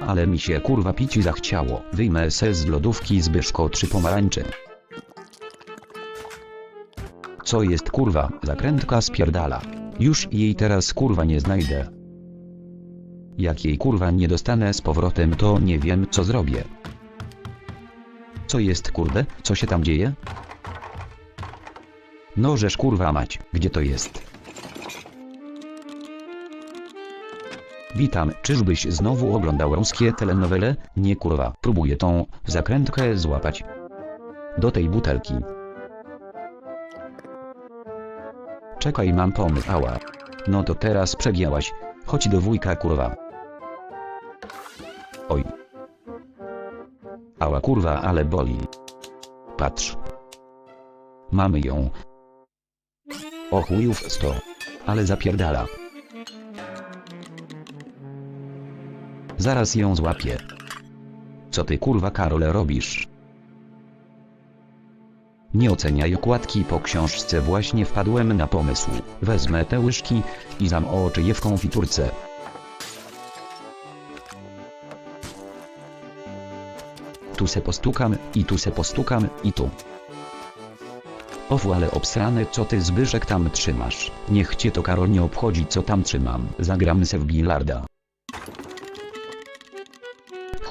Ale mi się kurwa pici zachciało. Wyjmę se z lodówki Zbyszko trzy pomarańcze. Co jest kurwa? Zakrętka spierdala. Już jej teraz kurwa nie znajdę. Jak jej kurwa nie dostanę z powrotem to nie wiem co zrobię. Co jest kurde? Co się tam dzieje? No żeż kurwa mać, gdzie to jest? Witam, czyżbyś znowu oglądał ruskie telenowele? Nie kurwa, próbuję tą zakrętkę złapać. Do tej butelki. Czekaj mam pomysł, ała. No to teraz przegięłaś. Chodź do wujka kurwa. Oj. Ała kurwa, ale boli. Patrz. Mamy ją. O chujów sto. Ale zapierdala. Zaraz ją złapię. Co ty kurwa Karole robisz? Nie oceniaj okładki po książce właśnie wpadłem na pomysł. Wezmę te łyżki i zamoczę je w konfiturce. Tu se postukam, i tu se postukam, i tu. Ofu ale obsrane co ty Zbyszek tam trzymasz. Niech cię to Karol nie obchodzi co tam trzymam. Zagramy se w bilarda.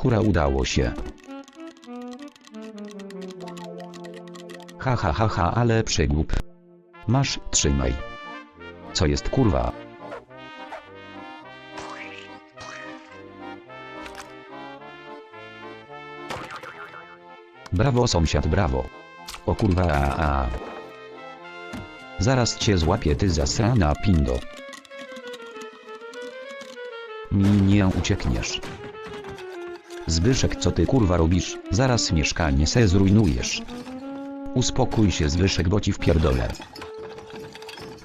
Hura udało się. Ha ha ha ha ale przygłup. Masz, trzymaj. Co jest kurwa? Brawo sąsiad brawo. O kurwa a, a. Zaraz cię złapię ty zasrana pindo. Mi nie uciekniesz. Zbyszek co ty kurwa robisz? Zaraz mieszkanie se zrujnujesz. Uspokój się Zbyszek bo ci wpierdolę.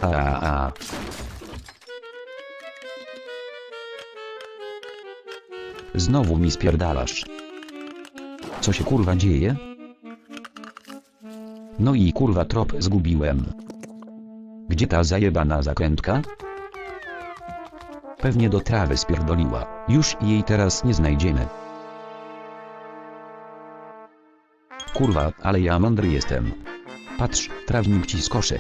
A a a. Znowu mi spierdalasz. Co się kurwa dzieje? No i kurwa trop zgubiłem. Gdzie ta zajebana zakrętka? Pewnie do trawy spierdoliła. Już jej teraz nie znajdziemy. Kurwa, ale ja mądry jestem. Patrz, trawnik ci skoszy.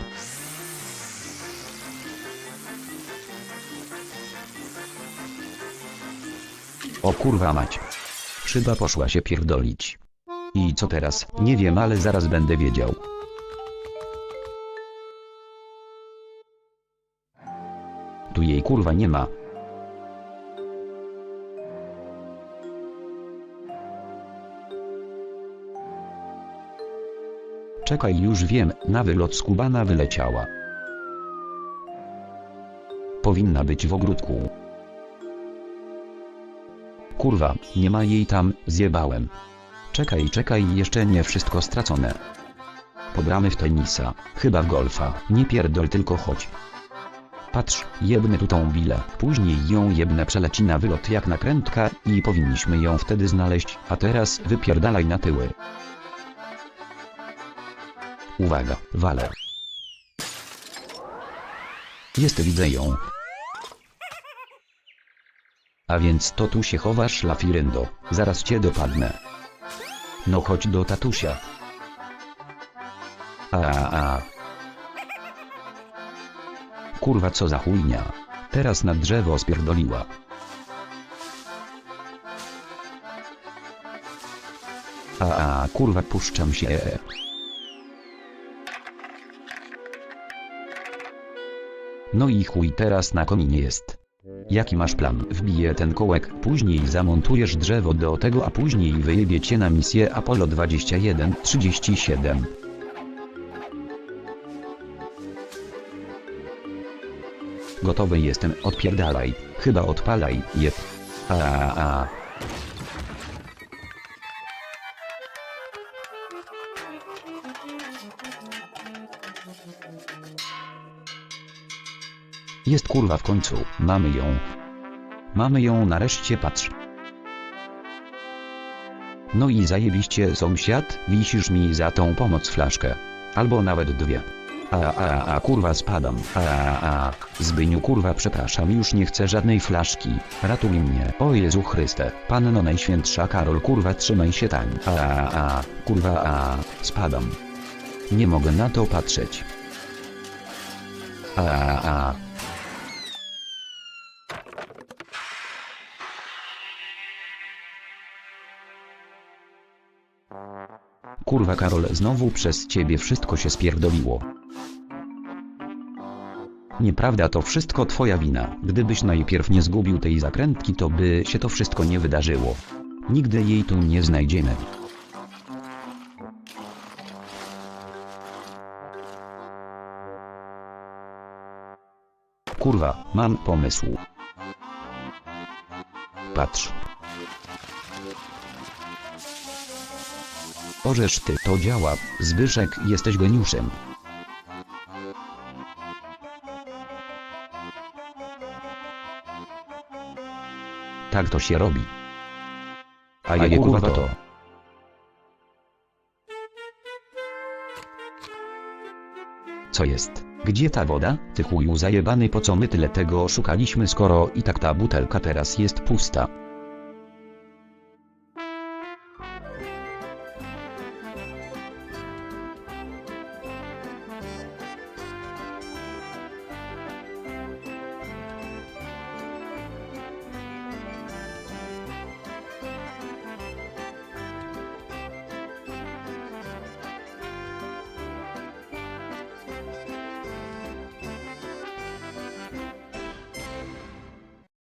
O kurwa mać. Szyba poszła się pierdolić. I co teraz? Nie wiem, ale zaraz będę wiedział. Tu jej kurwa nie ma. Czekaj już wiem, na wylot skubana wyleciała. Powinna być w ogródku. Kurwa, nie ma jej tam, zjebałem. Czekaj, czekaj, jeszcze nie wszystko stracone. Pogramy w tenisa, chyba w golfa, nie pierdol tylko chodź. Patrz, jebnę tu tą bilę, później ją jebnę przeleci na wylot jak nakrętka i powinniśmy ją wtedy znaleźć, a teraz wypierdalaj na tyły. Uwaga, walę. Jest widzę ją. A więc to tu się chowasz lafiryndo, zaraz cię dopadnę. No chodź do tatusia. A, a, a. Kurwa co za chujnia. Teraz na drzewo spierdoliła. A, a kurwa puszczam się. No i chuj teraz na kominie jest. Jaki masz plan? Wbiję ten kołek, później zamontujesz drzewo do tego, a później wyjebie cię na misję Apollo 21-37. Gotowy jestem, odpierdalaj, chyba odpalaj, jeb. A, a, a. Jest kurwa w końcu, mamy ją. Mamy ją nareszcie patrz. No i zajebiście sąsiad, wisisz mi za tą pomoc flaszkę. Albo nawet dwie. A, a, a, kurwa spadam. A, a, a, Zbyniu kurwa przepraszam już nie chcę żadnej flaszki. Ratuj mnie. O Jezu Chryste. Panno Najświętsza Karol kurwa trzymaj się tań. A, a, a, kurwa a, spadam. Nie mogę na to patrzeć. A, a, a. Kurwa Karol znowu przez ciebie wszystko się spierdoliło. Nieprawda to wszystko twoja wina. Gdybyś najpierw nie zgubił tej zakrętki to by się to wszystko nie wydarzyło. Nigdy jej tu nie znajdziemy. Kurwa, mam pomysł. Patrz. Orzesz ty, to działa. Zbyszek, jesteś geniuszem. Tak to się robi. A je kurwa to. Co jest? Gdzie ta woda? Ty chuju zajebany po co my tyle tego szukaliśmy skoro i tak ta butelka teraz jest pusta.